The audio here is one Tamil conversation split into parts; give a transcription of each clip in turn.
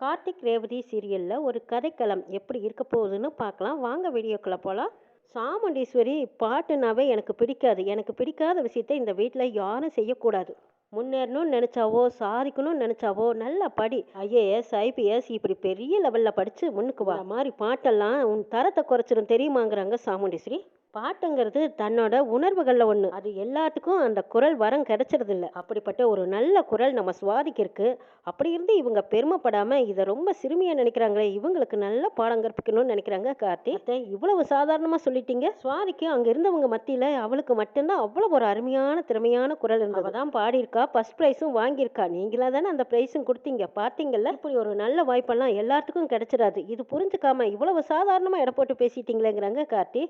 கார்த்திக் ரேவதி சீரியலில் ஒரு கதைக்களம் எப்படி இருக்க போகுதுன்னு பார்க்கலாம். வாங்க வீடியோக்குள்ளே போகலாம் சாமுண்டீஸ்வரி பாட்டுனாவே எனக்கு பிடிக்காது. எனக்கு பிடிக்காத விஷயத்தை இந்த வீட்டில் யாரும் செய்யக்கூடாது. முன்னேறணும்னு நினச்சாவோ சாதிக்கணும்னு நினச்சாவோ நல்லா படி. ஐஏஎஸ் ஐபிஎஸ் இப்படி பெரிய லெவலில் படித்து முன்னுக்கு வர மாதிரி பாட்டெல்லாம் உன் தரத்தை குறைச்சிடும் தெரியுமாங்கிறாங்க சாமுண்டீஸ்வரி. பாட்டுங்கிறது தன்னோட உணர்வுகளில் ஒன்று அது எல்லாத்துக்கும் அந்த குரல் வரம் கிடைச்சறது இல்லை அப்படிப்பட்ட ஒரு நல்ல குரல் நம்ம சுவாதிக்கிருக்கு அப்படி இருந்து இவங்க பெருமைப்படாமல் இதை ரொம்ப சிறுமியாக நினைக்கிறாங்களே இவங்களுக்கு நல்ல பாடம் கற்பிக்கணும்னு நினைக்கிறாங்க கார்த்தி. இவ்வளவு சாதாரணமாக சொல்லிட்டீங்க. சுவாதிக்கு அங்கே இருந்தவங்க மத்தியில் அவளுக்கு மட்டும்தான் அவ்வளோ ஒரு அருமையான திறமையான குரல் இருந்தது. அவ தான் பாடியிருக்கா ஃபர்ஸ்ட் ப்ரைஸும் வாங்கியிருக்கா. நீங்களா தானே அந்த ப்ரைஸும் கொடுத்தீங்க பார்த்தீங்கல்ல? இப்படி ஒரு நல்ல வாய்ப்பெல்லாம் எல்லாத்துக்கும் கிடைச்சிடாது இது புரிஞ்சுக்காம இவ்வளவு சாதாரணமாக எடை போட்டு பேசிட்டீங்களேங்கிறாங்க கார்த்தி.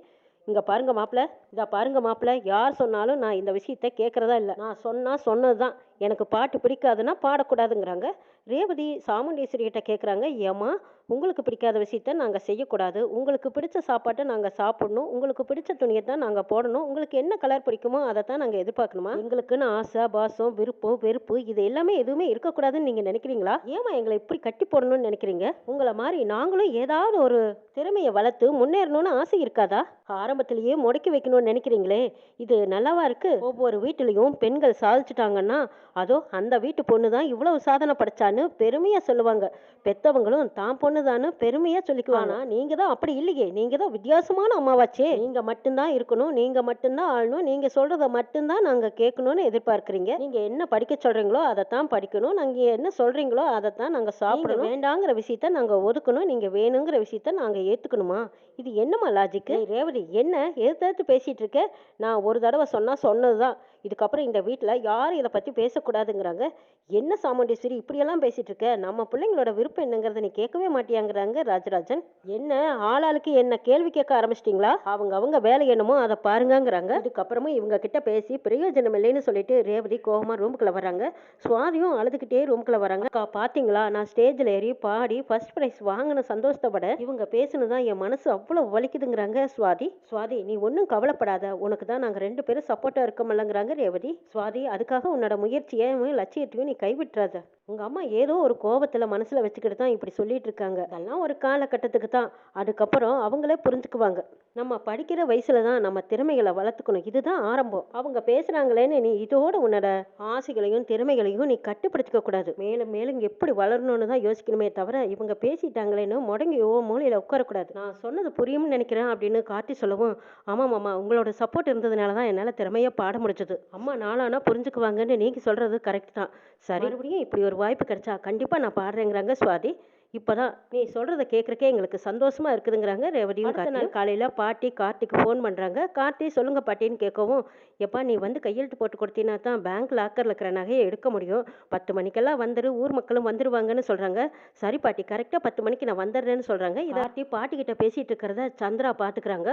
இங்கே பாருங்க மாப்பிள்ள இதை பாருங்க மாப்பிள்ள யார் சொன்னாலும் நான் இந்த விஷயத்த கேட்குறதா இல்லை. நான் சொன்னால் சொன்னது தான் எனக்கு பாட்டு பிடிக்காதுன்னா பாடக்கூடாதுங்கிறாங்க. ரேவதி சாமுண்டீஸ்வரிகிட்ட கேட்குறாங்க ஏம்மா உங்களுக்கு பிடிக்காத விஷயத்த நாங்கள் செய்யக்கூடாது. உங்களுக்கு பிடிச்ச சாப்பாட்டை நாங்கள் சாப்பிடணும். உங்களுக்கு பிடிச்ச துணியை தான் நாங்கள் போடணும். உங்களுக்கு என்ன கலர் பிடிக்குமோ அதை தான் நாங்கள் எதிர்பார்க்கணுமா? எங்களுக்குன்னு ஆசை பாசம் விருப்பம் வெறுப்பு இது எல்லாமே எதுவுமே இருக்கக்கூடாதுன்னு நீங்கள் நினைக்கிறீங்களா? ஏமா எங்களை இப்படி கட்டி போடணும்னு நினைக்கிறீங்க? உங்களை மாதிரி நாங்களும் ஏதாவது ஒரு திறமையை வளர்த்து முன்னேறணும்னு ஆசை இருக்காதா? ஆரம்பத்திலேயே முடக்கி வைக்கணும்னு நினைக்கிறீங்களே. இது நல்லாவா இருக்கு? ஒவ்வொரு வீட்டிலையும் பெண்கள் சாதிச்சிட்டாங்கன்னா அதோ அந்த வீட்டு பொண்ணு தான் இவ்வளவு சாதனை படைச்சான்னு பெருமையா சொல்லுவாங்க. பெத்தவங்களும் தான் பொண்ணு தான்னு பெருமையா சொல்லிக்குவாங்க ஆனா, நீங்க தான் அப்படி இல்லையே. நீங்க தான் வித்தியாசமான அம்மாவாச்சே. நீங்க மட்டும்தான் இருக்கணும். நீங்க மட்டும்தான் ஆளணும். நீங்க சொல்றத மட்டும்தான் நாங்க கேட்கணும்னு எதிர்பார்க்கறீங்க. நீங்க என்ன படிக்க சொல்றீங்களோ அதை தான் படிக்கணும். நாங்க என்ன சொல்றீங்களோ அதை தான் நாங்க சாப்பிடணும். வேண்டாங்கிற விஷயத்த நாங்க ஒதுக்கணும். நீங்க வேணுங்கிற விஷயத்த நாங்க ஏத்துக்கணுமா? இது என்னம்மா லாஜிக்கு ரேவதி என்ன? எதிர்த்து பேசிட்டு இருக்க நான் ஒரு தடவை சொன்னால் சொன்னது தான் இதுக்கப்புறம் இந்த வீட்டில் யாரும் இதை பற்றி பேசக்கூடாதுங்கிறாங்க. என்ன சாமுண்டீஸ்வரி இப்படியெல்லாம் பேசிட்டு இருக்க நம்ம பிள்ளைங்களோட விருப்பம் என்னங்கிறத நீ கேட்கவே மாட்டியாங்கிறாங்க ராஜராஜன். என்ன? ஆளாளுக்கு என்ன கேள்வி கேட்க ஆரம்பிச்சிட்டிங்களா? அவங்க அவங்க வேலை என்னமோ அதை பாருங்கங்கிறாங்க. இதுக்கப்புறமும் இவங்க கிட்ட பேசி பிரயோஜனம் இல்லைன்னு சொல்லிட்டு ரேவதி கோபமாக ரூமுக்குள்ளே வராங்க சுவாதியும் அழுதுகிட்டே ரூமுக்குள்ளே வராங்க அக்கா பார்த்தீங்களா நான் ஸ்டேஜில் ஏறி பாடி ஃபர்ஸ்ட் ப்ரைஸ் வாங்கின சந்தோஷத்தை விட இவங்க பேசுனதான் என் மனசு அவ்வளோ வலிக்குதுங்கிறாங்க சுவாதி. சுவாதி நீ ஒன்றும் கவலைப்படாத. உனக்கு தான் நாங்கள் ரெண்டு பேரும் சப்போர்ட்டாக இருக்கமில்லங்கிறாங்க ரேவதி. சுவாதி அதுக்காக உன்னோட முயற்சியையும் லட்சியத்தையும் நீ கைவிட்டுறாத. உங்கள் அம்மா ஏதோ ஒரு கோபத்தில் மனசில் வச்சுக்கிட்டு தான் இப்படி சொல்லிட்டு இருக்காங்க. அதெல்லாம் ஒரு காலகட்டத்துக்கு தான். அதுக்கப்புறம் அவங்களே புரிஞ்சுக்குவாங்க. நம்ம படிக்கிற வயசுல தான் நம்ம திறமைகளை வளர்த்துக்கணும். இதுதான் ஆரம்பம். அவங்க பேசுறாங்களேன்னு நீ இதோட உன்னோட ஆசைகளையும் திறமைகளையும் நீ கட்டுப்படுத்திக்க கூடாது. மேலும் மேலும் எப்படி வளரணும்னு தான் யோசிக்கணுமே தவிர இவங்க பேசிட்டாங்களேன்னு முடங்கி ஓ மூலையில உட்காரக்கூடாது. நான் சொன்னது புரியும்னு நினைக்கிறேன் அப்படின்னு காட்டி சொல்லவும் ஆமாம் மாமா உங்களோட சப்போர்ட் இருந்ததுனால தான் என்னால் திறமையாக பாட முடிஞ்சது. அம்மா நாளானா புரிஞ்சுக்குவாங்கன்னு நீங்கள் சொல்கிறது கரெக்ட் தான். சரி. மறுபடியும் இப்படி ஒரு வாய்ப்பு கிடைச்சா கண்டிப்பாக நான் பாடுறேங்கிறாங்க சுவாதி. இப்போதான் நீ சொல்கிறத கேட்குறக்கே எங்களுக்கு சந்தோஷமா இருக்குதுங்கிறாங்க. ரேவதியும் அடுத்த நாள் காலையில் பாட்டி கார்த்திக்கு ஃபோன் பண்ணுறாங்க கார்த்தி சொல்லுங்க பாட்டின்னு கேட்கவும் எப்பா நீ வந்து கையெழுத்து போட்டு கொடுத்தீங்கன்னா தான் பேங்க் லாக்கரில் இருக்கிற நகையை எடுக்க முடியும். பத்து மணிக்கெல்லாம் வந்துரு ஊர் மக்களும் வந்துருவாங்கன்னு சொல்கிறாங்க சரி பாட்டி கரெக்டாக பத்து மணிக்கு நான் வந்துடுறேன்னு சொல்கிறாங்க இதாட்டி பாட்டிக்கிட்ட பேசிகிட்டு இருக்கிறத சந்திரா பார்த்துக்கிறாங்க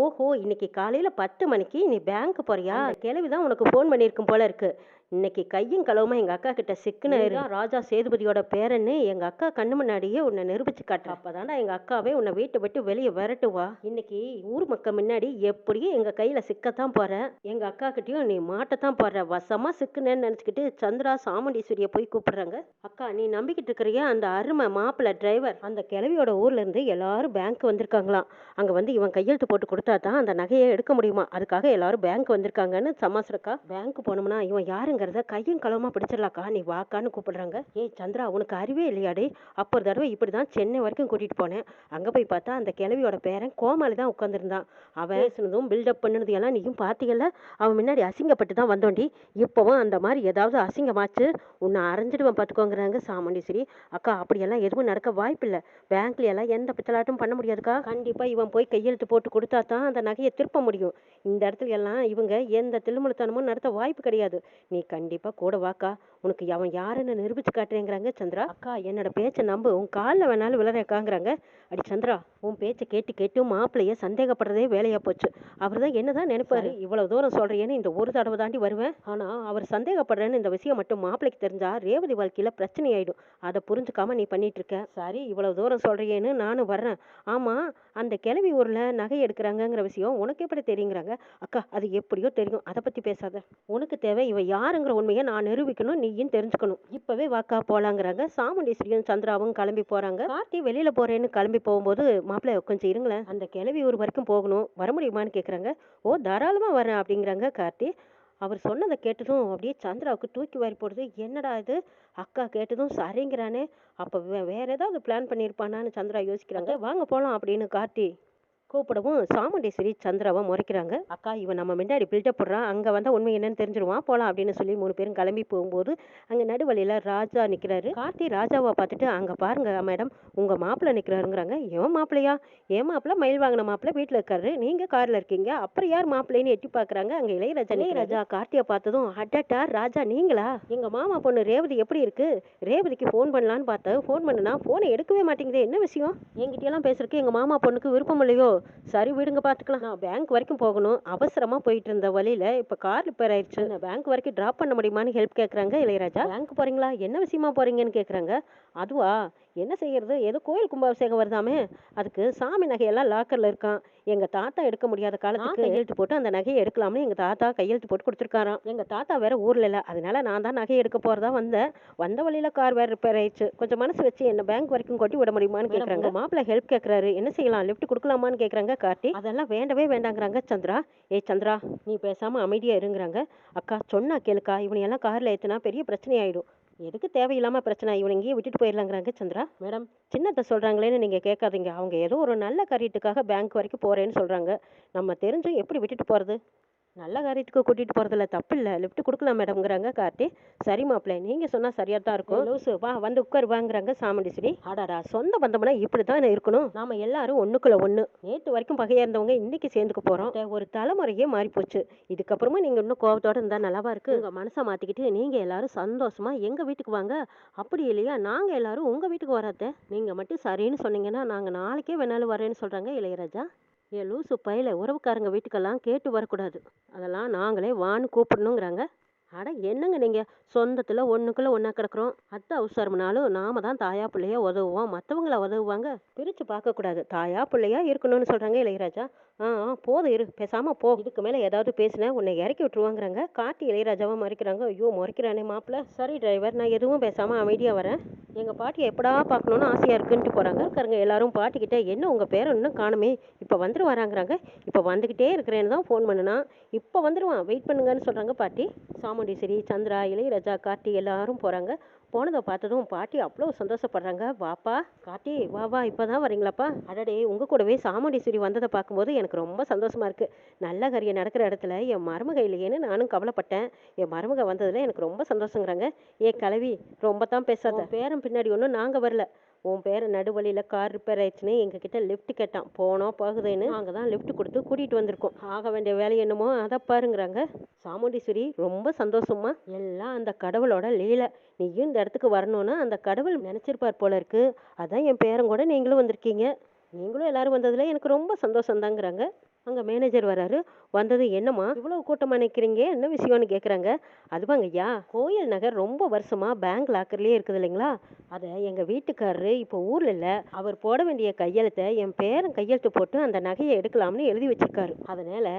ஓஹோ இன்னைக்கு காலையில் பத்து மணிக்கு நீ பேங்க் போறியா? கிளவி தான் உனக்கு ஃபோன் பண்ணியிருக்கும் போல இருக்கு. இன்னைக்கு கையும் களவுமா எங்க அக்கா கிட்ட? சிக்குன ராஜா சேதுபதியோட பேரன்னு எங்க அக்கா கண்ணு முன்னாடியே உன்னை நிரூபிச்சு காட்டுற. அப்பதான்டா எங்க அக்காவே உன்னை வீட்டை விட்டு வெளியே விரட்டுவா இன்னைக்கு ஊர் மக்கள் முன்னாடி எப்படியும் எங்க கையில சிக்கத்தான் போற. எங்க அக்கா கிட்டயும் நீ மாட்டத்தான் போற. வசமா சிக்குனேன்னு நினைச்சுக்கிட்டு சந்திரா சாமுண்டீஸ்வரிய போய் கூப்பிடுறாங்க. அக்கா நீ நம்பிக்கிட்டு இருக்கிறியா? அந்த அருமை மாப்பிள்ளை டிரைவர். அந்த கிழவியோட ஊர்ல இருந்து எல்லாரும் பேங்க் வந்திருக்காங்களாம். அங்க வந்து இவன் கையெழுத்து போட்டு கொடுத்தா தான் அந்த நகையை எடுக்க முடியுமா? அதுக்காக எல்லாரும் பேங்க் வந்திருக்காங்கன்னு சமாசுரக்கா பேங்க் போனோம்னா இவன் அப்படிங்கிறத கையும் களவமாக பிடிச்சிடலாக்கா? நீ வாக்கான்னு கூப்பிடுறாங்க. ஏய் சந்திரா உனக்கு அறிவே இல்லையாடே அப்போ ஒரு தடவை இப்படி தான் சென்னை வரைக்கும் கூட்டிகிட்டு போனேன். அங்கே போய் பார்த்தா அந்த கிழவியோட பேரன் கோமாளி தான் உட்காந்துருந்தான் அவன் பேசுனதும் பில்டப் பண்ணினது எல்லாம் நீயும் பார்த்தீங்கல்ல? அவன் முன்னாடி அசிங்கப்பட்டு தான் வந்தோண்டி. இப்போவும் அந்த மாதிரி ஏதாவது அசிங்கமாச்சு? உன்னை அரைஞ்சிடுவேன் பார்த்துக்கோங்கிறாங்க சாமுண்டீஸ்வரி. அக்கா அப்படியெல்லாம் எதுவும் நடக்க வாய்ப்பில்லை. பேங்க்ல எல்லாம் எந்த பித்தலாட்டும் பண்ண முடியாதுக்கா. கண்டிப்பாக இவன் போய் கையெழுத்து போட்டு கொடுத்தா தான் அந்த நகையை திருப்ப முடியும். இந்த இடத்துல எல்லாம் இவங்க எந்த தில்லுமுழுத்தனமும் நடத்த வாய்ப்பு கிடையாது. நீ கண்டிப்பா கூட வாக்கா. உனக்கு அவன் யாருன்னு நிரூபிச்சு காட்டுறேங்கிறாங்க சந்திரா. அக்கா என்னோட பேச்சை நம்பு. உன் காலில் வேணாலும் விளறக்காங்கிறாங்க அடி சந்திரா உன் பேச்சை கேட்டு கேட்டு மாப்பிள்ளைய சந்தேகப்படுறதே வேலையா போச்சு. அவர் தான் என்னதான் நினைப்பாரு? இவ்வளவு தூரம் சொல்றேன்னு இந்த ஒரு தடவை தாண்டி வருவேன். ஆனா அவர் சந்தேகப்படுறேன்னு இந்த விஷயம் மட்டும் மாப்பிள்ளைக்கு தெரிஞ்சா ரேவதி வாழ்க்கையில பிரச்சனை ஆயிடும். அதை புரிஞ்சுக்காம நீ பண்ணிட்டு இருக்க. சரி இவ்வளவு தூரம் சொல்றியேன்னு நானும் வர்றேன். ஆமா அந்த கிழவி ஊர்ல நகை எடுக்கிறாங்கங்கிற விஷயம் உனக்கு எப்படி தெரியுங்கிறாங்க? அக்கா அது எப்படியோ தெரியும். அதை பத்தி பேசாத. உனக்கு தேவை இவ யாரு யாருங்கிற உண்மையை நான் நிரூபிக்கணும் நீயும் தெரிஞ்சுக்கணும். இப்பவே வாக்கா போலாங்கிறாங்க. சாமுண்டீஸ்வரியும் சந்திராவும் கிளம்பி போறாங்க. கார்த்தி வெளியில போறேன்னு கிளம்பி போகும்போது மாப்பிள்ளை கொஞ்சம் இருங்களேன். அந்த கிளவி ஊர் வரைக்கும் போகணும். வர முடியுமான்னு கேட்குறாங்க ஓ தாராளமா வரேன் அப்படிங்கிறாங்க கார்த்தி. அவர் சொன்னதை கேட்டதும் அப்படியே சந்திராவுக்கு தூக்கி வாரி போடுது. என்னடா இது? அக்கா கேட்டதும் சரிங்கிறானே. அப்போ வே வேற ஏதாவது பிளான் பண்ணியிருப்பானான்னு சந்திரா யோசிக்கிறாங்க. வாங்க போகலாம் அப்படின்னு கார்த்தி கூப்பிடவும் சாமுண்டீஸ்வரி சந்திராவை முறைக்கிறாங்க. அக்கா இவன் நம்ம முன்னாடி பில்டப் போடுறான் அங்கே வந்தால் உண்மை என்னன்னு தெரிஞ்சிருவான். போகலாம் அப்படின்னு சொல்லி மூணு பேரும் கிளம்பி போகும்போது அங்கே நடுவழியில் ராஜா நிற்கிறாரு கார்த்தி ராஜாவை பார்த்துட்டு அங்கே பாருங்க மேடம் உங்கள் மாப்பிள்ளை நிற்கிறாருங்கிறாங்க எவன் மாப்பிள்ளையா? என் மாப்பிள்ளை? மயில் வாங்கின மாப்பிள்ளை வீட்டில் இருக்காரு. நீங்கள் காரில் இருக்கீங்க. அப்புறம் யார் மாப்பிள்ளைன்னு எட்டி பார்க்குறாங்க? அங்கே இளையராஜா இளையராஜா. கார்த்தியை பார்த்ததும் அட்டட்டா ராஜா நீங்களா? எங்கள் மாமா பொண்ணு ரேவதி எப்படி இருக்கு? ரேவதிக்கு ஃபோன் பண்ணலான்னு பார்த்தேன். ஃபோன் பண்ணுனா ஃபோனை எடுக்கவே மாட்டேங்குது. என்ன விஷயம்? என்கிட்டயெல்லாம் பேசுறதுக்கு எங்கள் மாமா பொண்ணுக்கு விருப்பம் இல்லையோ? சரி விடுங்க பார்த்துக்கலாம் நான் பேங்க் வரைக்கும் போகணும். அவசரமாக போயிட்டு இருந்த வழியில் இப்போ கார் ரிப்பேர் ஆயிடுச்சு. நான் பேங்க் வரைக்கும் ட்ராப் பண்ண முடியுமான்னு ஹெல்ப் கேட்குறாங்க இளையராஜா. பேங்க் போகிறீங்களா என்ன விஷயமா போகிறீங்கன்னு கேட்குறாங்க அதுவா? என்ன செய்யறது? ஏதோ கோயில் கும்பாபிஷேகம் வருதாமே? அதுக்கு சாமி நகையெல்லாம் லாக்கரில் இருக்கான். எங்கள் தாத்தா எடுக்க முடியாத காலத்துக்கு கையெழுத்து போட்டு அந்த நகையை எடுக்கலாம்னு எங்கள் தாத்தா கையெழுத்து போட்டு கொடுத்துருக்காராம். எங்கள் தாத்தா வேற ஊரில் இல்லை. அதனால நான் தான் நகையை எடுக்க போகிறதா வந்தேன். வந்த வழியில் கார் வேற ரிப்பேர் ஆயிடுச்சு. கொஞ்சம் மனசு வச்சு என்ன பேங்க் வரைக்கும் கொட்டி விட முடியுமான்னு கேட்குறாங்க மாப்பிள்ளை ஹெல்ப் கேட்குறாரு என்ன செய்யலாம்? லிஃப்ட் கொடுக்கலாமான்னு கேட்குறாங்க கார்த்தி. அதெல்லாம் வேண்டவே வேண்டாங்கிறாங்க சந்திரா. ஏய் சந்திரா நீ பேசாமல் அமைதியாக இருங்கிறாங்க. அக்கா சொன்னா கேளுக்கா. இவனையெல்லாம் காரில் ஏற்றுனா பெரிய பிரச்சனை ஆயிடும் எதுக்கு தேவையில்லாமல் பிரச்சனை? இவனை இங்கேயே விட்டுட்டு போயிடலாங்கிறாங்க சந்திரா. மேடம் சின்னத்தை சொல்கிறாங்களேன்னு நீங்கள் கேட்காதீங்க. அவங்க ஏதோ ஒரு நல்ல காரியத்துக்காக பேங்க் வரைக்கும் போகிறேன்னு சொல்கிறாங்க நம்ம தெரிஞ்சும் எப்படி விட்டுட்டு போகிறது நல்ல காரியத்துக்கு கூட்டிட்டு போறதுல தப்பு இல்ல. லிஃப்ட் கொடுக்கலாம் மேடம்ங்கிறாங்க கார்த்தி. சரி மாப்பிள்ளை நீங்க சொன்னா சரியா தான் இருக்கும். லூசு வா வந்து உட்காரு வாங்குறாங்க சாமுண்டீஸ்வரி. ஆடாடா சொந்த பந்தம்னா இப்படிதான் இருக்கணும். நாம எல்லாரும் ஒண்ணுக்குள்ள ஒண்ணு. நேத்து வரைக்கும் பகையா இருந்தவங்க இன்னைக்கு சேர்ந்துக்க இந்த ஒரு தலைமுறையே மாறி போச்சு இதுக்கப்புறமா நீங்க இன்னும் கோபத்தோட இருந்தா நல்லாவா இருக்கு? உங்க மனசை மாத்திக்கிட்டு நீங்க எல்லாரும் சந்தோஷமா எங்க வீட்டுக்கு வாங்க? அப்படி இல்லையா? நாங்க எல்லாரும் உங்க வீட்டுக்கு வராத. நீங்க மட்டும் சரின்னு சொன்னீங்கன்னா நாங்க நாளைக்கே வேணாலும் வரேன்னு சொல்றாங்க இளையராஜா. ஏ லூசு பயில உறவுக்காரங்க வீட்டுக்கெல்லாம் கேட்டு வரக்கூடாது. அதெல்லாம் நாங்களே வான்னு கூப்பிடணுங்கிறாங்க. அட என்னங்க நீங்கள் சொந்தத்தில் ஒன்றுக்குள்ளே ஒன்றா கிடக்குறோம். அத்தை அவசரம்னாலும் நாம தான் தாயா பிள்ளையா உதவுவோம். மற்றவங்கள உதவுவாங்க. பிரித்து பார்க்கக்கூடாது. தாயா பிள்ளையா இருக்கணும்னு சொல்கிறாங்க இளையராஜா. ஆ ஆ, போதும் இரு. பேசாமல் போ. இதுக்கு மேலே ஏதாவது பேசினா உன்னை இறக்கி விட்டுருவாங்கிறாங்க. காட்டி இளையராஜாவை மறைக்கிறாங்க. ஐயோ மறைக்கிறானே மாப்பிள்ள சரி டிரைவர் நான் எதுவும் பேசாமல் அமைதியாக வரேன். எங்கள் பாட்டியை எப்படா பார்க்கணும்னு ஆசையாக இருக்குன்ட்டு போகிறாங்க இருக்காருங்க எல்லாரும் பாட்டிக்கிட்ட என்ன உங்கள் பேரை இன்னும் காணுமே? இப்போ வந்துரு வராங்கிறாங்க இப்போ வந்துக்கிட்டே இருக்கிறேன்னு தான் ஃபோன் பண்ணுனா. இப்போ வந்துருவான். வெயிட் பண்ணுங்கன்னு சொல்கிறாங்க பாட்டி. சாமுண்டீஸ்வரி சந்திரா இளையராஜா கார்த்தி எல்லாரும் போகிறாங்க போனதை பார்த்ததும் பாட்டி அவ்வளோ சந்தோஷப்படுறாங்க. வாப்பா காட்டி வா வா இப்போ தான் வரீங்களாப்பா அடடே உங்க கூடவே சாமுண்டீஸ்வரி வந்ததை பார்க்கும்போது எனக்கு ரொம்ப சந்தோஷமாக இருக்குது நல்ல காரியம் நடக்கிற இடத்துல என் மருமக இல்லையேன்னு நானும் கவலைப்பட்டேன். என் மருமக வந்ததில் எனக்கு ரொம்ப சந்தோஷங்கிறாங்க. ஏ கலவி ரொம்ப தான் பேசாத. பேரன் பின்னாடி ஒன்றும் நாங்கள் வரல. உன் பேர் நடுவழியில் கார் ரிப்பேர் ஆயிடுச்சுன்னு எங்ககிட்ட லிஃப்ட் கேட்டான். போனோம் போகுதுன்னு நாங்கள் தான் லிஃப்ட் கொடுத்து கூட்டிகிட்டு வந்திருக்கோம். ஆக வேண்டிய வேலை என்னமோ அதை பாருங்கிறாங்க. சாமுண்டீஸ்வரி ரொம்ப சந்தோஷமா எல்லாம் அந்த கடவுளோட லீலை. நீயும் இந்த இடத்துக்கு வரணும்னா அந்த கடவுள் நினச்சிருப்பார் போல இருக்கு. அதான் என் பேரன் கூட நீங்களும் வந்திருக்கீங்க. நீங்களும் எல்லாரும் வந்ததில் எனக்கு ரொம்ப சந்தோஷம் தாங்கிறாங்க அங்கே மேனேஜர் வராரு. வந்தது என்னம்மா இவ்வளோ கூட்டமாக நினைக்கிறீங்க என்ன விஷயம்னு கேட்குறாங்க அதுவாங்க ஐயா கோயில் நகர் ரொம்ப வருஷமாக பேங்க் லாக்கர்லேயே இருக்குது இல்லைங்களா? அதை எங்கள் வீட்டுக்காரரு இப்போ ஊரில் இல்லை. அவர் போட வேண்டிய கையெழுத்தை என் பேரன் கையெழுத்து போட்டு அந்த நகையை எடுக்கலாம்னு எழுதி வச்சிருக்காரு. அதனால்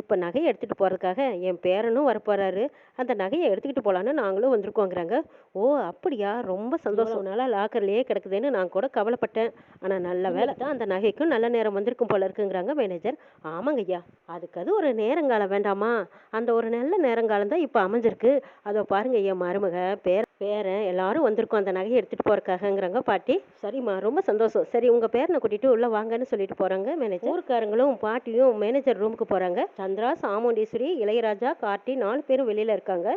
இப்போ நகையை எடுத்துகிட்டு போகிறதுக்காக என் பேரனும் வரப்போறாரு. அந்த நகையை எடுத்துக்கிட்டு போகலான்னு நாங்களும் வந்திருக்கோங்கிறாங்க. ஓ அப்படியா? ரொம்ப சந்தோஷம். நாளாக லாக்கர்லேயே கிடக்குதுன்னு நான் கூட கவலைப்பட்டேன். ஆனால் நல்ல வேலை தான் அந்த நகைக்கும் நல்ல நேரம் வந்திருக்கும் போல இருக்குங்கிறாங்க மேனேஜர் ஆமாங்க ஐயா அதுக்கு அது ஒரு நேரங்காலம் வேண்டாமா? அந்த ஒரு நல்ல நேரங்காலம் தான் இப்போ அமைஞ்சிருக்கு. அதோ பாருங்க என் மருமக பேர பேரன் எல்லாரும் வந்திருக்கோம். அந்த நகையை எடுத்துகிட்டு போகிறக்காகங்கிறாங்க பாட்டி. சரிம்மா ரொம்ப சந்தோஷம். சரி உங்கள் பேரனை கூட்டிகிட்டு உள்ளே வாங்கன்னு சொல்லிட்டு போகிறாங்க மேனேஜர் ஊருக்காரங்களும் பாட்டியும் மேனேஜர் ரூமுக்கு போகிறாங்க சந்திரா சாமுண்டீஸ்வரி இளையராஜா கார்த்தி நாலு பேரும் வெளியில் இருக்காங்க.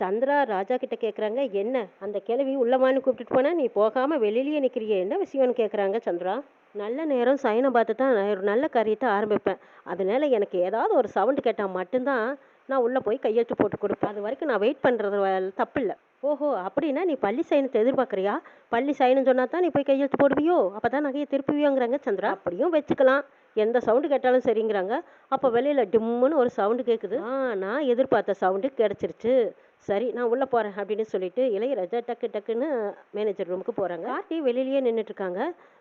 சந்திரா ராஜா கிட்ட கேட்குறாங்க என்ன அந்த கிழவி உள்ளமான்னு கூப்பிட்டுட்டு போனால் நீ போகாமல் வெளியிலேயே நிற்கிறியே என்ன விஷயம்னு கேட்குறாங்க சந்திரா. நல்ல நேரம் சயனை பார்த்து தான் நான் ஒரு நல்ல காரியத்தை ஆரம்பிப்பேன். அதனால் எனக்கு ஏதாவது ஒரு சவுண்டு கேட்டால் மட்டும்தான் நான் உள்ளே போய் கையெழுத்து போட்டு கொடுப்பேன். அது வரைக்கும் நான் வெயிட் பண்ணுறது தப்பு இல்லை ஓஹோ அப்படின்னா நீ பள்ளி சைனத்தை எதிர்பார்க்குறியா? பள்ளி சைனம் சொன்னா தான் நீ போய் கையெழுத்து போடுவியோ? அப்போ தான் நகையை திருப்புவியோங்கிறாங்க சந்திரா. அப்படியும் வச்சுக்கலாம். எந்த சவுண்டு கேட்டாலும் சரிங்கிறாங்க. அப்போ வெளியில் டிம்முன்னு ஒரு சவுண்டு கேட்குது ஆ நான் எதிர்பார்த்த சவுண்டு கிடச்சிருச்சு. சரி நான் உள்ளே போகிறேன் அப்படின்னு சொல்லிட்டு இளையராஜா டக்கு டக்குன்னு மேனேஜர் ரூமுக்கு போகிறாங்க கார்த்தி வெளியிலேயே நின்றுட்டு இருக்காங்க.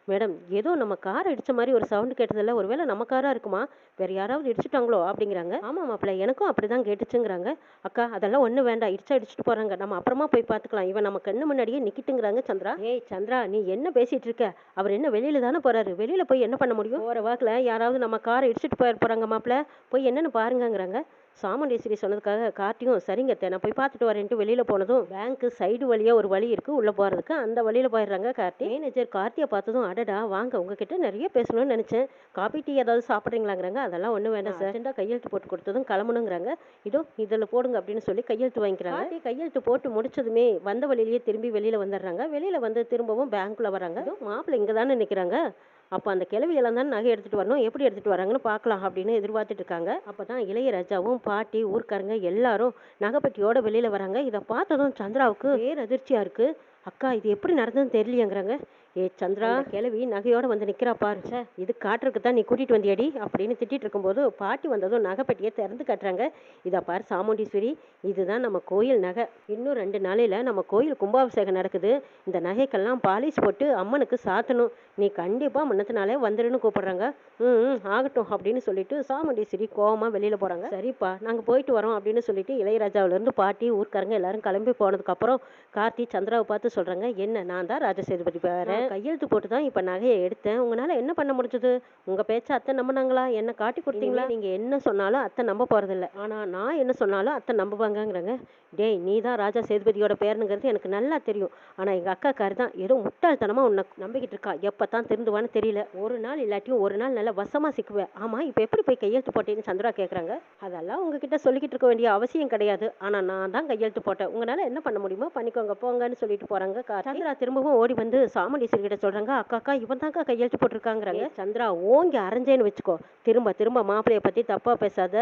மேடம் ஏதோ நம்ம கார் அடித்த மாதிரி ஒரு சவுண்டு கேட்டதில்ல ஒருவேளை நம்ம காராக இருக்குமா? வேற யாராவது இடிச்சிட்டாங்களோ அப்படிங்கிறாங்க. ஆமாம் மாப்பிள்ள எனக்கும் அப்படி தான் கேட்டுச்சுங்கிறாங்க. அக்கா அதெல்லாம் ஒன்றும் வேண்டாம். இடிச்சா இடிச்சிட்டு போகிறாங்க நம்ம அப்புறமா போய் பார்த்துக்கலாம். இவன் நம்ம கண்ணு முன்னாடியே நிக்கிட்டுங்கிறாங்க சந்திரா. ஏய் சந்திரா நீ என்ன பேசிட்டு இருக்க? அவர் என்ன வெளியில தானே போறாரு? வெளியில போய் என்ன பண்ண முடியும்? போற வாக்கில் யாராவது நம்ம காரை இடிச்சிட்டு போய் போறாங்க மாப்பிள்ள. போய் என்னன்னு பாருங்கங்கிறாங்க. சாமுண்டேஸ்வரி சொன்னதுக்காக கார்த்தியும் சரிங்க அத்தை, நான் போய் பார்த்துட்டு வரேன்ட்டு வெளியில போனதும் பேங்க் சைடு வழியா ஒரு வழி இருக்கு உள்ள போறதுக்கு. அந்த வழியில போயிடுறாங்க கார்த்தி. மேனேஜர் கார்த்தியை பார்த்ததும் அடடா வாங்க உங்ககிட்ட நிறைய பேசணும்னு நினைச்சேன். காபி டீ ஏதாவது சாப்பிட்றீங்களாங்கிறாங்க. அதெல்லாம் ஒன்றும் வேண்டாம் சார் அர்ஜென்ட்டாக கையெழுத்து போட்டு கொடுத்ததும் கிளம்பணுங்கிறாங்க. இதோ இதில் போடுங்க அப்படின்னு சொல்லி கையெழுத்து வாங்கிக்கிறாங்க. கார்த்தி கையெழுத்து போட்டு முடிச்சதுமே வந்த வழியிலேயே திரும்பி வெளியில வந்துடுறாங்க. வெளியில வந்து திரும்பவும் பேங்க்குள்ள வராங்க மாப்பிள்ளை இங்கே தானே நிற்கிறாங்க அப்போ அந்த கிழவியெல்லாம் தான் நகை எடுத்துகிட்டு வரணும் எப்படி எடுத்துகிட்டு வராங்கன்னு பார்க்கலாம் அப்படின்னு எதிர்பார்த்துட்டு இருக்காங்க. அப்போ தான் இளையராஜாவும் பாட்டி ஊர்க்காரங்க எல்லாரும் நகைப்பட்டியோட வெளியில் வராங்க. இதை பார்த்ததும் சந்திராவுக்கு பேர் அதிர்ச்சியாக இருக்குது அக்கா இது எப்படி நடந்ததுன்னு தெரியலையாங்கிறாங்க. ஏ சந்திரா கிழவி நகையோட வந்து நிக்கிறா பாரு. ச்சே இது காட்டுறதுக்கு தான் நீ கூட்டிட்டு வந்தியாடி அப்படின்னு திட்டிட்டு இருக்கும்போது பாட்டி வந்ததும் நகைப்பெட்டியை திறந்து காட்டுறாங்க. இதை பாரு சாமுண்டீஸ்வரி இதுதான் நம்ம கோயில் நகை. இன்னும் ரெண்டு நாளையில நம்ம கோயில் கும்பாபிஷேகம் நடக்குது. இந்த நகைக்கெல்லாம் பாலிஷ் போட்டு அம்மனுக்கு சாத்தணும். நீ கண்டிப்பா முன்னத்தினாலே வந்துருன்னு கூப்பிடுறாங்க. ம் ஆகட்டும் அப்படின்னு சொல்லிட்டு சாமுண்டீஸ்வரி கோவமா வெளியில போறாங்க. சரிப்பா நாங்க போயிட்டு வரோம் அப்படின்னு சொல்லிட்டு இளையராஜாவுல இருந்து பாட்டி ஊர்க்காரங்க எல்லாரும் கிளம்பி போனதுக்கு அப்புறம் கார்த்தி சந்திராவை பார்த்து சொல்றாங்க என்ன நான் தான் ராஜசேதுபதி கையெழுத்து போட்டு தான் இப்ப நகையை எடுத்தேன். உங்களால என்ன பண்ண முடிஞ்சது? உங்க பேச்ச அத்தை நம்பினாங்களா? என்ன காட்டி கொடுத்தீங்களா? நீங்க என்ன சொன்னாலும் அத்தை நம்ப போறதில்ல. ஆனா நான் என்ன சொன்னாலும் அத்தை நம்புவாங்கங்கிறாங்க. டேய் நீ தான் ராஜா சேதுபதியோட பேருனுங்கிறது எனக்கு நல்லா தெரியும். ஆனா எங்க அக்காக்காரி தான் ஏதோ முட்டாள்தனமா உன்னை நம்பிக்கிட்டு இருக்கா. எப்பதான் திருந்துவான்னு தெரியல. ஒரு நாள் இல்லாட்டியும் ஒரு நாள் நல்லா வசமா சிக்குவேன் ஆமா இப்ப எப்படி போய் கையெழுத்து போட்டேன்னு சந்திரா கேக்குறாங்க. அதெல்லாம் உங்ககிட்ட சொல்லிக்கிட்டு இருக்க வேண்டிய அவசியம் கிடையாது. ஆனா நான் தான் கையெழுத்து போட்டேன். உங்களால என்ன பண்ண முடியுமோ பண்ணிக்கோங்க போங்கன்னு சொல்லிட்டு போறாங்க. கா- சந்திரா திரும்பவும் ஓடி வந்து சாமுண்டீஸ்வரி கிட்ட சொல்றாங்க. அக்கா அக்கா இவன் தான்க்கா கையெழுத்து போட்டிருக்காங்கிறாங்க. சந்திரா ஓங்கி அரைஞ்சேன்னு வச்சுக்கோ. திரும்ப திரும்ப மாப்பிளைய பத்தி தப்பா பேசாத.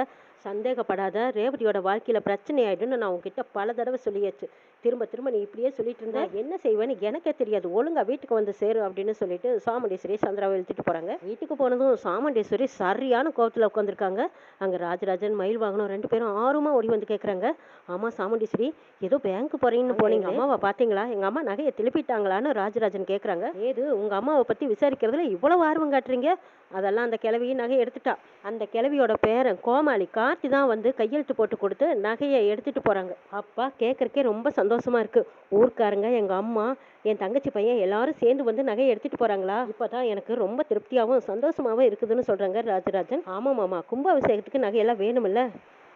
சந்தேகப்படாத ரேவதியோட வாழ்க்கையில பிரச்சனை ஆயிடும்னு நான் உன்கிட்ட பல தடவை சொல்லியாச்சு. திரும்ப திரும்ப நீ இப்படியே சொல்லிட்டு இருந்தா என்ன செய்வேன்னு எனக்கே தெரியாது. ஒழுங்கா வீட்டுக்கு வந்து சேரு அப்படின்னு சொல்லிட்டு சாமுண்டீஸ்வரி சந்திராவை இழுத்துட்டு போறாங்க. வீட்டுக்கு போனதும் சாமுண்டீஸ்வரி சரியான கோவத்துல உட்காந்துருக்காங்க அங்க ராஜராஜன் மயில் வாகனம் ரெண்டு பேரும் ஆர்வமா ஓடி வந்து கேக்குறாங்க. ஆமா சாமுண்டீஸ்வரி ஏதோ பேங்க் போறீங்கன்னு போனீங்க. அம்மாவை பாத்தீங்களா? எங்க அம்மா நகையை திருப்பிட்டாங்களான்னு ராஜராஜன் கேக்குறாங்க. ஏது உங்க அம்மாவை பத்தி விசாரிக்கிறதுல இவ்வளவு ஆர்வம் காட்டுறீங்க? அதெல்லாம் அந்த கிழவி நகை எடுத்துட்டா. அந்த கிழவியோட பேரன் கோமாளி பாட்டி தான் வந்து கையெழுத்து போட்டு கொடுத்து நகையை எடுத்துட்டு போறாங்க. அப்பா கேட்கறக்கே ரொம்ப சந்தோஷமா இருக்கு. ஊர்க்காரங்க எங்க அம்மா என் தங்கச்சி பையன் எல்லாரும் சேர்ந்து வந்து நகையை எடுத்துட்டு போறாங்களா? இப்பதான் எனக்கு ரொம்ப திருப்தியாவும் சந்தோஷமாவும் இருக்குதுன்னு சொல்றாங்க ராஜராஜன். ஆமா மாமா கும்பாபிஷேகத்துக்கு நகையெல்லாம் வேணுமில்ல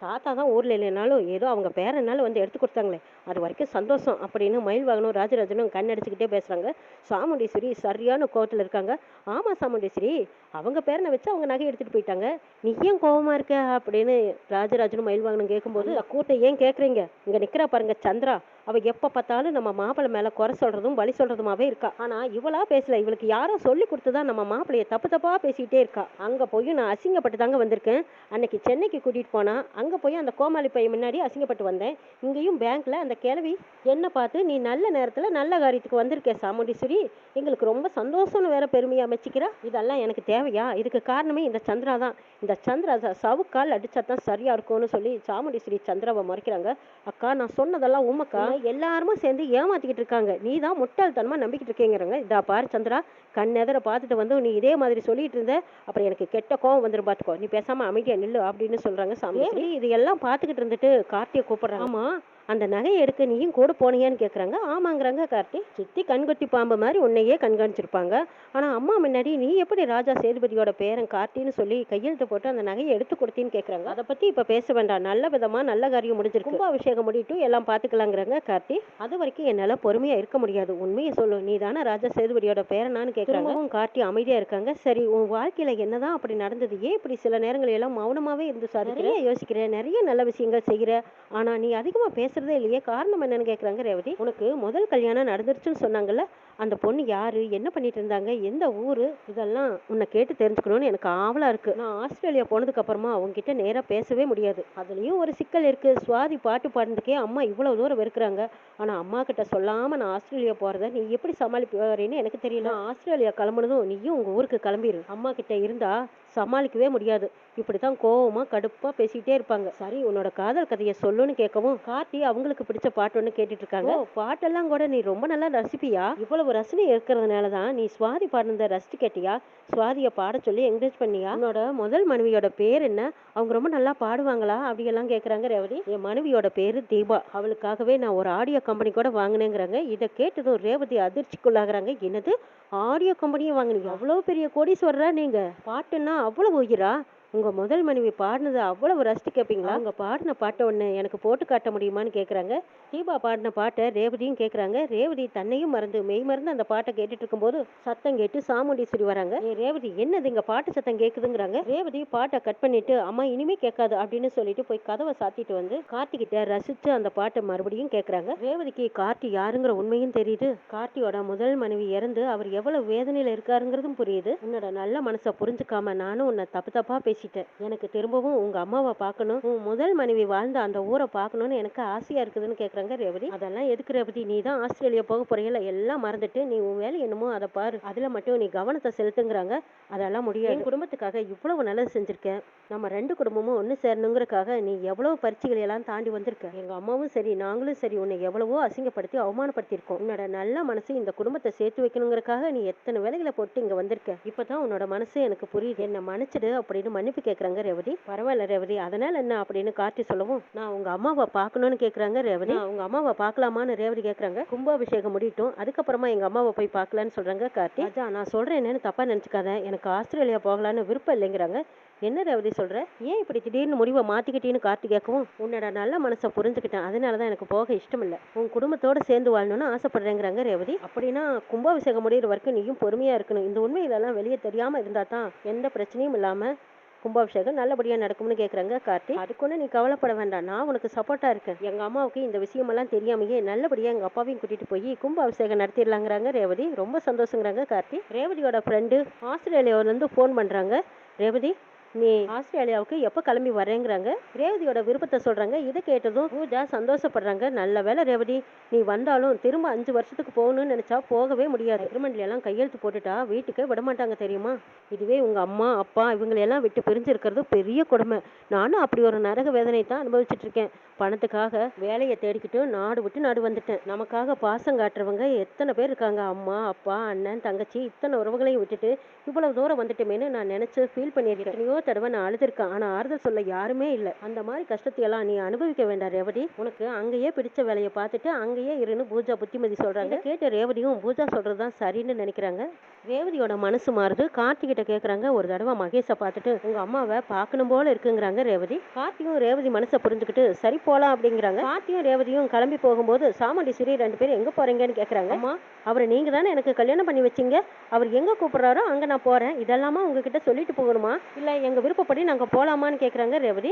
தாத்தா தான் ஊர்ல இல்லைனாலும் ஏதோ அவங்க பேரனால வந்து எடுத்து கொடுத்தாங்களே. அது வரைக்கும் சந்தோஷம் அப்படின்னு மயில் வாகனும் ராஜராஜனும் கண்ணடிச்சுக்கிட்டே பேசுறாங்க. சாமுண்டீஸ்வரி சரியான கோவத்துல இருக்காங்க. ஆமா சாமுண்டீஸ்வரி அவங்க பேரனை வச்சு அவங்க நகை எடுத்துட்டு போயிட்டாங்க. நீ ஏன் கோவமா இருக்க? அப்படின்னு ராஜராஜனும் மயில் வாகனும் கேட்கும்போது கூட்டம் ஏன் கேக்குறீங்க இங்க நிக்கிறா பாருங்க சந்திரா. அவள் எப்போ பார்த்தாலும் நம்ம மாப்பிள்ளை மேலே குறை சொல்கிறதும் வழி சொல்கிறதுமாவே இருக்கா. ஆனால் இவளாக பேசலை. இவளுக்கு யாரோ சொல்லி கொடுத்துதான் நம்ம மாப்பிள்ளைய தப்பு தப்பாக பேசிக்கிட்டே இருக்கா. அங்கே போய் நான் அசிங்கப்பட்டு தாங்க வந்திருக்கேன். அன்னைக்கு சென்னைக்கு கூட்டிகிட்டு போனால் அங்கே போய் அந்த கோமாளி பையன் முன்னாடி அசிங்கப்பட்டு வந்தேன். இங்கேயும் பேங்க்கில் அந்த கிழவி என்னை பார்த்து நீ நல்ல நேரத்தில் நல்ல காரியத்துக்கு வந்திருக்கே சாமுண்டீஸ்வரி. எங்களுக்கு ரொம்ப சந்தோஷம்னு வேற பெருமையாக அமைச்சிக்கிறா இதெல்லாம் எனக்கு தேவையா? இதுக்கு காரணமே இந்த சந்திரா தான். இந்த சந்திரா சவுக்கால் அடித்தா தான் சரியாக இருக்கும்னு சொல்லி சாமுண்டீஸ்வரி சந்திராவை மறைக்கிறாங்க. அக்கா நான் சொன்னதெல்லாம் உமக்கா எல்லாருமே சேர்ந்து ஏமாத்திக்கிட்டு இருக்காங்க. நீ தான் முட்டாள்தனமா நம்பிக்கிட்டு இருக்கேங்கிறாங்க இதா பாரு சந்திரா கண்ணெதிர பார்த்துட்டு வந்து நீ இதே மாதிரி சொல்லிட்டு இருந்த அப்புறம் எனக்கு கெட்ட கோவம் வந்துரும் பாத்துக்கோ. நீ பேசாம அமைதியா நில்லு அப்படின்னு சொல்றாங்க சாமி. இது எல்லாம் பார்த்துக்கிட்டு இருந்துட்டு கார்த்தியை கூப்பிடுறாங்க. ஆமா. அந்த நகையை எடுக்க நீயும் கூட போனீங்கன்னு கேட்குறாங்க ஆமாங்கிறாங்க கார்த்தி. சித்தி கண்கொட்டி பாம்பு மாதிரி உன்னையே கண்காணிச்சிருப்பாங்க. ஆனா அம்மா முன்னாடி நீ எப்படி ராஜா சேதுபதியோட பேரன் கார்த்தின்னு சொல்லி கையெழுத்து போட்டு அந்த நகையை எடுத்து கொடுத்தீன்னு கேக்குறாங்க. அதை பத்தி இப்ப பேச வேண்டாம். நல்ல விதமா நல்ல காரியம் முடிஞ்சிருக்கு. கும்பாபிஷேகம் முடிட்டு எல்லாம் பாத்துக்கலாங்கிறாங்க கார்த்தி. அது வரைக்கும் என்னால பொறுமையா இருக்க முடியாது. உண்மையை சொல்லு. நீ தானே ராஜா சேதுபதியோட பேரனான்னு கேட்குறாங்க கார்த்தி அமைதியாக இருக்காங்க. சரி உன் வாழ்க்கையில என்னதான் அப்படி நடந்தது? ஏன் இப்படி சில நேரங்கள் எல்லாம் மௌனமாவே இருந்து சார் நிறைய யோசிக்கிற நிறைய நல்ல விஷயங்கள் செய்கிற. ஆனா நீ அதிகமா பேசுறதே இல்லையே. காரணம் என்னன்னு கேட்குறாங்க ரேவதி. உனக்கு முதல் கல்யாணம் நடந்துருச்சுன்னு சொன்னாங்கல்ல? அந்த பொண்ணு யாரு? என்ன பண்ணிட்டு இருந்தாங்க? எந்த ஊரு? இதெல்லாம் உன்னை கேட்டு தெரிஞ்சுக்கணும்னு எனக்கு ஆவலா இருக்கு. நான் ஆஸ்திரேலியா போனதுக்கு அப்புறமா உங்ககிட்ட நேரா பேசவே முடியாது. அதுலயும் ஒரு சிக்கல் இருக்கு. சுவாதி பாட்டு பாடுறதுக்கே அம்மா இவ்வளவு தூரம் வெறுக்கிறாங்க. ஆனா அம்மா கிட்ட சொல்லாம நான் ஆஸ்திரேலியா போறத நீ எப்படி சமாளிப்பேன்னு எனக்கு தெரியல. நான் ஆஸ்திரேலியா கிளம்புனதும் நீயும் உங்க ஊருக்கு கிளம்பிடு அம்மா கிட்ட இருந்தா சமாளிக்கவே முடியாது. இப்படி தான் கோவமாக கடுப்பாக பேசிக்கிட்டே இருப்பாங்க. சரி உன்னோட காதல் கதையை சொல்லுன்னு கேட்கவும் கார்த்தி அவங்களுக்கு பிடிச்ச பாட்டு ஒன்று கேட்டுட்டு இருக்காங்க "ஓ, பாட்டெல்லாம் கூட நீ ரொம்ப நல்லா ரசிப்பியா? இவ்வளவு ரசனை இருக்கிறதுனால தான் நீ சுவாதி பாடினதை ரசிச்சு கேட்டியா? சுவாதியை பாட சொல்லி என்கரேஜ் பண்ணியா? உன்னோட முதல் மனைவியோட பேர் என்ன? அவங்க ரொம்ப நல்லா பாடுவாங்களா? அப்படியெல்லாம் கேட்குறாங்க ரேவதி. என் மனைவியோட பேர் தீபா. அவளுக்காகவே நான் ஒரு ஆடியோ கம்பெனி கூட வாங்கினேங்கிறாங்க. இதை கேட்டதும் ரேவதி அதிர்ச்சிக்குள்ளாகிறாங்க. என்னது? ஆடியோ கம்பெனியும் வாங்கினீங்க. அவ்வளோ பெரிய கோடீஸ்வரரா நீங்கள் பாட்டுன்னா அவ்வளோ உயிரா? உங்க முதல் மனைவி பாடினது அவ்வளவு ரசித்து கேட்பீங்களா அவங்க பாடின பாட்டை ஒன்று எனக்கு போட்டு காட்ட முடியுமான்னு கேட்குறாங்க தீபா பாடின பாட்டை ரேவதியும் கேட்குறாங்க ரேவதி தன்னையும் மறந்து மெய் மறந்து அந்த பாட்டை கேட்டுட்டு இருக்கும்போது சத்தம் கேட்டு சாமுண்டீஸ்வரி வராங்க. ஏ ரேவதி என்னது இங்க பாட்டு சத்தம் கேட்குதுங்கிறாங்க ரேவதி பாட்டை கட் பண்ணிட்டு அம்மா இனிமே கேட்காது அப்படின்னு சொல்லிட்டு போய் கதவை சாத்திட்டு வந்து கார்த்திகிட்ட ரசிச்சு அந்த பாட்டை மறுபடியும் கேட்குறாங்க ரேவதிக்கு கார்த்தி யாருங்கிற உண்மையும் தெரியுது. கார்த்தியோட முதல் மனைவி இறந்து அவர் எவ்வளவு வேதனையில இருக்காருங்கிறதும் புரியுது. உன்னோட நல்ல மனசை புரிஞ்சுக்காம நானும் உன்னை தப்பு தப்பா பேசிட்டேன். எனக்கு திரும்பவும் உங்க அம்மாவை பார்க்கணும். உன் முதல் மனைவி வாழ்ந்த அந்த ஊரை பார்க்கணும்னு எனக்கு ஆசையா இருக்குதுன்னு கேக்குறாங்க ரேவதி. அதெல்லாம் எதுக்கு ரேவதி? நீ தான் ஆஸ்திரேலியா போக போறீங்களா எல்லாம் மறந்துட்டு நீ உன் வேலை என்னமோ அதை பாரு. அதுல மட்டும் நீ கவனத்தை செலுத்துங்கிறாங்க. அதெல்லாம் முடியாது. என் குடும்பத்துக்காக இவ்வளவு நல்லது செஞ்சிருக்கேன். நம்ம ரெண்டு குடும்பமும் ஒன்று சேரணுங்கிறக்காக நீ எவ்வளவு பரீட்சைகளை எல்லாம் தாண்டி வந்திருக்க? எங்க அம்மாவும் சரி நாங்களும் சரி உன்னை எவ்வளவோ அசிங்கப்படுத்தி அவமானப்படுத்தியிருக்கோம். உன்னோட நல்ல மனசு இந்த குடும்பத்தை சேர்த்து வைக்கணுங்கிறக்காக நீ எத்தனை வேலைகளை போட்டு இங்க வந்திருக்க? இப்பதான் உன்னோட மனசு எனக்கு புரியுது. என்ன மன்னிச்சிடு அப்படின்னு மன்னிப்பு கேக்குறாங்க ரேவதி? பரவாயில்ல ரேவதி. அதனால என்ன அப்படின்னு கார்த்தி சொல்லவும் நான் உங்க அம்மாவை பார்க்கணும்னு கேக்குறாங்க ரேவதி. உங்க அம்மாவை பார்க்கலாமான்னு ரேவதி கேக்குறாங்க. கும்பாபிஷேகம் முடியட்டும். அதுக்கப்புறமா எங்க அம்மாவை போய் பார்க்கலான்னு சொல்றாங்க கார்த்தி. ராஜா நான் சொல்றேன். என்னன்னு தப்பா நினைச்சுக்காத. எனக்கு ஆஸ்திரேலியா போகலான்னு விருப்பம் இல்லைங்கிறாங்க. என்ன ரேவதி சொல்ற? ஏன் இப்படி திடீர்னு முடிவை மாத்திக்கிட்டேன்னு கார்த்தி கேட்கவும் உன்னோட நல்ல மனசை புரிஞ்சுக்கிட்டேன். அதனால தான் எனக்கு போக இஷ்டம் இல்லை உன் குடும்பத்தோட சேர்ந்து வாழணும்னு ஆசைப்படுறேங்கிறாங்க ரேவதி. அப்படின்னா கும்பாபிஷேகம் முடியிற வரைக்கும் நீயும் பொறுமையா இருக்கணும். இந்த உண்மையிலெல்லாம் வெளியே தெரியாம இருந்தா தான் எந்த பிரச்சனையும் இல்லாம கும்பாபிஷேகம் நல்லபடியா நடக்கும்னு கேக்குறாங்க கார்த்தி. அதுக்கு நீ கவலைப்பட வேண்டாம். நான் உனக்கு சப்போர்ட்டா இருக்கேன். எங்க அம்மாவுக்கு இந்த விஷயமெல்லாம் தெரியாமையே நல்லபடியா எங்க அப்பாவையும் கூட்டிட்டு போய் கும்பாபிஷேகம் நடத்திடலாங்கிறாங்க ரேவதி. ரொம்ப சந்தோஷங்கிறாங்க கார்த்தி. ரேவதியோட ஃப்ரெண்டு ஆஸ்திரேலியாவிலேருந்து ஃபோன் பண்ணுறாங்க ரேவதி நீ ஆஸ்திரேலியாவுக்கு எப்போ கிளம்பி வரேங்கிறாங்க ரேவதியோட விருப்பத்தை சொல்றாங்க. இதை கேட்டதும் பூஜா சந்தோஷப்படுறாங்க. நல்ல வேலை ரேவதி நீ வந்தாலும் திரும்ப அஞ்சு வருஷத்துக்கு போகணும்னு நினைச்சா போகவே முடியாது. அக்ரிமெண்ட்ல எல்லாம் கையெழுத்து போட்டுட்டா வீட்டுக்கே விடமாட்டாங்க தெரியுமா? இதுவே உங்க அம்மா அப்பா இவங்களையெல்லாம் விட்டு பிரிஞ்சு இருக்கிறது பெரிய கொடுமை. நானும் அப்படி ஒரு நரக வேதனை தான் அனுபவிச்சுட்டு இருக்கேன். பணத்துக்காக வேலையை தேடிக்கிட்டு நாடு விட்டு நாடு வந்துட்டேன். நமக்காக பாசம் காட்டுறவங்க எத்தனை பேர் இருக்காங்க? அம்மா அப்பா அண்ணன் தங்கச்சி இத்தனை உறவுகளையும் விட்டுட்டு இவ்வளவு தூரம் வந்துட்டோமேன்னு நான் நினைச்சு ஃபீல் பண்ணியிருக்கேன். எத்தனையோ தடவை நான் அழுதுருக்கேன். ஆனா ஆறுதல் சொல்ல யாருமே இல்லை. அந்த மாதிரி கஷ்டத்தை எல்லாம் நீ அனுபவிக்க வேண்டாம் ரேவதி. உனக்கு அங்கேயே பிடிச்ச வேலையை பார்த்துட்டு அங்கேயே இருன்னு பூஜா புத்திமதி சொல்றாங்க. கேட்ட ரேவதியும் பூஜா சொல்றதுதான் சரின்னு நினைக்கிறாங்க. ரேவதியோட மனசு மாறுது. கார்த்திகிட்ட கேக்குறாங்க. ஒரு தடவை மகேஷை பார்த்துட்டு உங்க அம்மாவை பார்க்கணும் போல இருக்குங்கிறாங்க ரேவதி. கார்த்தியும் ரேவதி மனசை புரிஞ்சுக்கிட்டு சரி போலாம் அப்படிங்கிறாங்க. கார்த்தியும் ரேவதியும் கிளம்பி போகும்போது சாமுண்டீஸ்வரி ரெண்டு பேரும் எங்க போறீங்கன்னு கேக்குறாங்க. அம்மா. அவரை நீங்க தானே எனக்கு கல்யாணம் பண்ணி வச்சீங்க? அவர் எங்க கூப்பிடுறாரோ அங்க நான் போறேன். இதெல்லாமா உங்ககிட்ட சொல்லிட்டு போகணுமா? இல்ல எங்கள் விருப்பப்படி நாங்கள் போகலாமான்னு கேட்குறாங்க ரேவதி.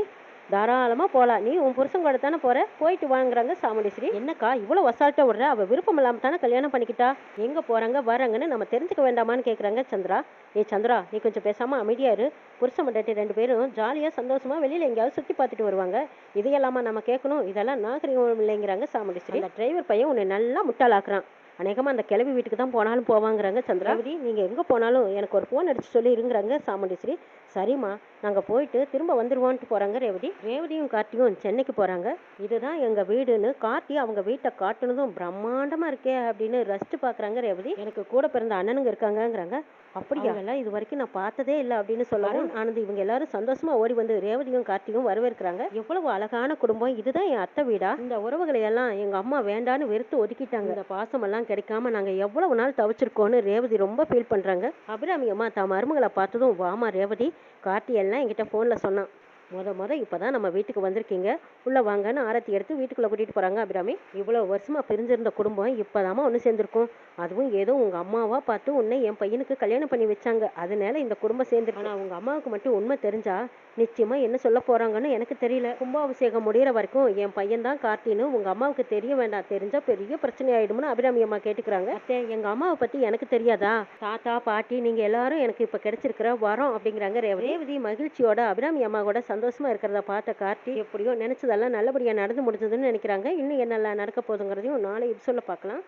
தாராளமாக போகலாம் நீ உன் புருஷன் கூட தானே போகிற போயிட்டு வாங்குறாங்க சாமுண்டீஸ்வரி. என்னக்கா இவ்வளோ வசால்ட்டாக விடுற? அவ விருப்பம் இல்லாமல் தானே கல்யாணம் பண்ணிக்கிட்டா? எங்கே போகிறாங்க வராங்கன்னு நம்ம தெரிஞ்சுக்க வேண்டாமான்னு கேட்குறாங்க சந்திரா. ஏ சந்திரா நீ கொஞ்சம் பேசாமல் அமைதியாக இரு. புருஷன் மண்டாட்டி ரெண்டு பேரும் ஜாலியாக சந்தோஷமா வெளியில் எங்கேயாவது சுற்றி பார்த்துட்டு வருவாங்க. இதையெல்லாமா நம்ம கேட்கணும்? இதெல்லாம் நாகரிகம் இல்லைங்கிறாங்க சாமுண்டீஸ்வரி. அந்த டிரைவர் பையன் உன்னை நல்லா முட்டாளாக்குறான். அநேகமா அந்த கிளவி வீட்டுக்கு தான் போனாலும் போவாங்கிறாங்க சந்திராவதி நீங்க எங்க போனாலும் எனக்கு ஒரு ஃபோன் அடிச்சு சொல்லி இருங்கிறாங்க சாமுண்டீஸ்வரி. சரிம்மா நாங்க போயிட்டு திரும்ப வந்துருவோன்ட்டு போறாங்க ரேவதி. ரேவதியும் கார்த்தியும் சென்னைக்கு போறாங்க. இதுதான் எங்க வீடுன்னு கார்த்தி அவங்க வீட்டை காட்டுனதும் பிரம்மாண்டமா இருக்கே அப்படின்னு ரசிச்சு பாக்குறாங்க ரேவதி. எனக்கு கூட பிறந்த அண்ணனுங்க இருக்காங்கங்கிறாங்க. அப்படியா? எல்லாம் இது வரைக்கும் நான் பார்த்ததே இல்லை அப்படின்னு சொல்லவும் ஆனந்த் இவங்க எல்லாரும் சந்தோஷமா ஓடி வந்து ரேவதியும் கார்த்தியும் வரவேற்கிறாங்க. எவ்வளவு அழகான குடும்பம். இதுதான் என் அத்தை வீடா? இந்த உறவுகளை எல்லாம் எங்க அம்மா வேண்டான்னு வெறுத்து ஒதுக்கிட்டாங்க. இந்த பாசம் எல்லாம் கிடைக்காம நாங்க எவ்வளவு நாள் தவிச்சிருக்கோம்னு ரேவதி ரொம்ப ஃபீல் பண்றாங்க. அபிராமி அம்மா தான் மருமகளை பார்த்ததும் வாமா ரேவதி. கார்த்தி எல்லாம் என்கிட்ட போன்ல சொன்னான். முத முத இப்பதான் நம்ம வீட்டுக்கு வந்திருக்கீங்க. உள்ள வாங்கன்னு ஆரத்தி எடுத்து வீட்டுக்குள்ள கூட்டிட்டு போறாங்க அபிராமி. இவ்வளவு வருஷமா பிரிஞ்சிருந்த குடும்பம் இப்போதாமா ஒன்று சேர்ந்திருக்கும். அதுவும் ஏதோ உங்க அம்மாவா பார்த்து உன்னை என் பையனுக்கு கல்யாணம் பண்ணி வச்சாங்க. அதனால இந்த குடும்பம் சேர்ந்து ஆனா உங்க அம்மாவுக்கு மட்டும் உண்மை தெரிஞ்சா நிச்சயமா என்ன சொல்ல போறாங்கன்னு எனக்கு தெரியல. கும்பாபிஷேகம் முடிகிற வரைக்கும் என் பையன் தான் கார்த்தின்னு உங்க அம்மாவுக்கு தெரிய வேண்டாம். தெரிஞ்சா பெரிய பிரச்சனை ஆயிடும்னு அபிராமி அம்மா கேட்டுக்கிறாங்க. அத்தை எங்க அம்மாவை பத்தி எனக்கு தெரியாதா? தாத்தா பாட்டி நீங்க எல்லாரும் எனக்கு இப்ப கிடைச்சிருக்கிற வரோம் அப்படிங்கிறாங்க ரேவதி மகிழ்ச்சியோட அபிராமி அம்மா கூட இருக்கிறத பார்த்த கார்த்தி எப்படியோ நினைச்சதெல்லாம் நல்லபடியாக நடந்து முடிஞ்சதுன்னு நினைக்கிறாங்க. இன்னும் என்னெல்லாம் நடக்க போகுதுங்கிறதையும் நாளை சொல்ல பார்க்கலாம்.